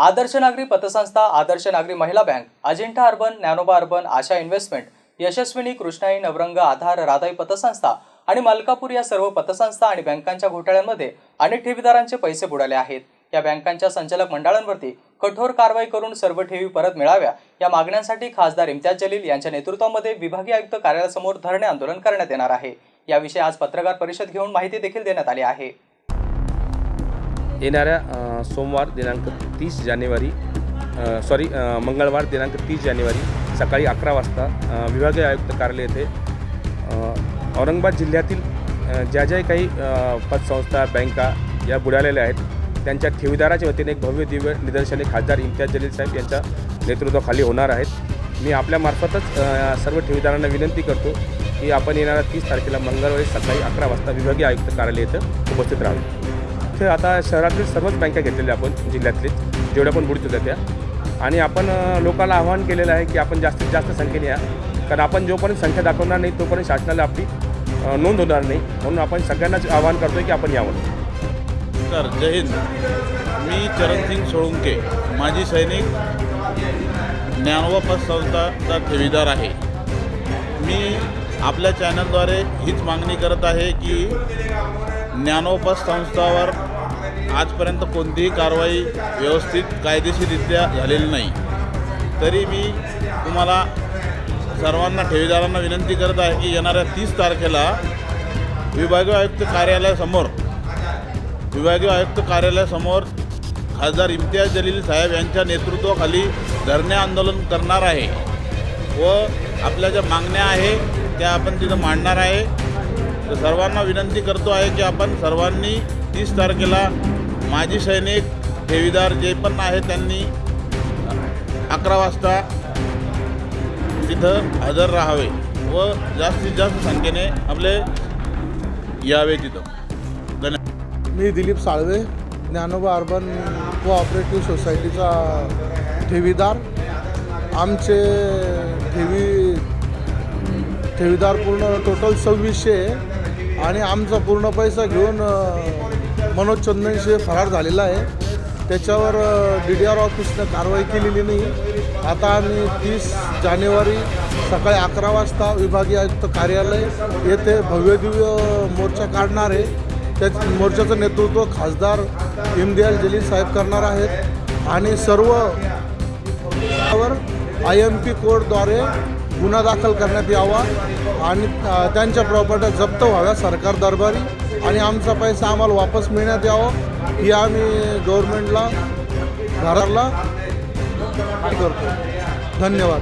आदर्श नागरी पतसंस्था आदर्श नागरी महिला बँक अजिंठा अर्बन नॅनोबा अर्बन आशा इन्व्हेस्टमेंट यशस्विनी कृष्णाई नवरंग आधार राधाई पतसंस्था आणि मलकापूर या सर्व पतसंस्था आणि बँकांच्या घोटाळ्यांमध्ये अनेक ठेवीदारांचे पैसे बुडाले आहेत. या बँकांच्या संचालक मंडळांवरती कठोर कारवाई करून सर्व ठेवी परत मिळाव्या या मागण्यांसाठी खासदार इम्तियाज जलील यांच्या नेतृत्वामध्ये विभागीय आयुक्त कार्यालयासमोर धरणे आंदोलन करण्यात येणार आहे. याविषयी आज पत्रकार परिषद घेऊन माहिती देखील देण्यात आली आहे. येणाऱ्या सोमवार दिनांक तीस जानेवारी सॉरी मंगळवार दिनांक तीस जानेवारी सकाळी अकरा वाजता विभागीय आयुक्त कार्यालय येथे औरंगाबाद जिल्ह्यातील ज्या ज्या काही पतसंस्था बँका या बुडालेल्या आहेत त्यांच्या ठेवीदाराच्या वतीने एक भव्य दिव्य निदर्शने खासदार इम्तियाज जलील साहेब यांच्या नेतृत्वाखाली होणार आहेत. मी आपल्यामार्फतच सर्व ठेवीदारांना विनंती करतो की आपण येणाऱ्या तीस तारखेला मंगळवारी सकाळी अकरा वाजता विभागीय आयुक्त कार्यालय येथे उपस्थित राहावे. इथे आता शहरातील सर्वच बँका घेतलेल्या आपण जिल्ह्यातले. जेवढ्या पण बुडत होत्या त्या. आणि आपण लोकांना आवाहन केलेलं आहे की आपण जास्तीत जास्त संख्येने या. कारण आपण जोपर्यंत संख्या दाखवणार नाही तोपर्यंत शासनाला आपली नोंद होणार नाही. म्हणून आपण सगळ्यांनाच आवाहन करतोय की आपण यावं. नमस्कार जय हिंद. मी चरणसिंग सोळुंके. माजी सैनिक ज्ञानोबा संस्थाचा ठेवीदार आहे. मी आपल्या चॅनलद्वारे हीच मागणी करत आहे की ज्ञानोपत संस्थावर आजपर्यंत कोणतीही कारवाई व्यवस्थित कायदेशीररित्या झालेली नाही. तरी मी तुम्हाला सर्वांना ठेवीदारांना विनंती करत आहे की येणाऱ्या तीस तारखेला विभागीय आयुक्त कार्यालयासमोर विभागीय आयुक्त कार्यालयासमोर खासदार इम्तियाज जलील साहेब यांच्या नेतृत्वाखाली धरणे आंदोलन करणार आहे व आपल्या ज्या मागण्या आहे त्या आपण तिथं मांडणार आहे. तर सर्वांना विनंती करतो आहे की आपण सर्वांनी तीस तारखेला माजी सैनिक ठेवीदार जे पण आहे त्यांनी अकरा वाजता तिथं हजर राहावे व जास्तीत जास्त संख्येने आपले यावे तिथं. धन्यवाद. मी दिलीप साळवे ज्ञानोबा अर्बन कोऑपरेटिव्ह सोसायटीचा ठेवीदार. आमचे ठेवी ठेवीदार पूर्ण टोटल सव्वीसशे आणि आमचा पूर्ण पैसा घेऊन मनोज चंदनशे फरार झालेला आहे. त्याच्यावर डी डी आर ऑफिसनं कारवाई केलेली नाही. आता आम्ही तीस जानेवारी सकाळी अकरा वाजता विभागीय आयुक्त कार्यालय येथे भव्यदिव्य मोर्चा काढणार आहे. त्या मोर्चाचं नेतृत्व खासदार इमदियाल जलील साहेब करणार आहेत. आणि सर्व वर आय एम पी कोडद्वारे गुन्हा दाखल करण्यात यावा आणि त्यांच्या प्रॉपर्ट्या जप्त व्हाव्या सरकार दरबारी. आणि आमचा पैसा आम्हाला वापस मिळण्यात यावं ही आम्ही गव्हर्नमेंटला घराला करतो. धन्यवाद.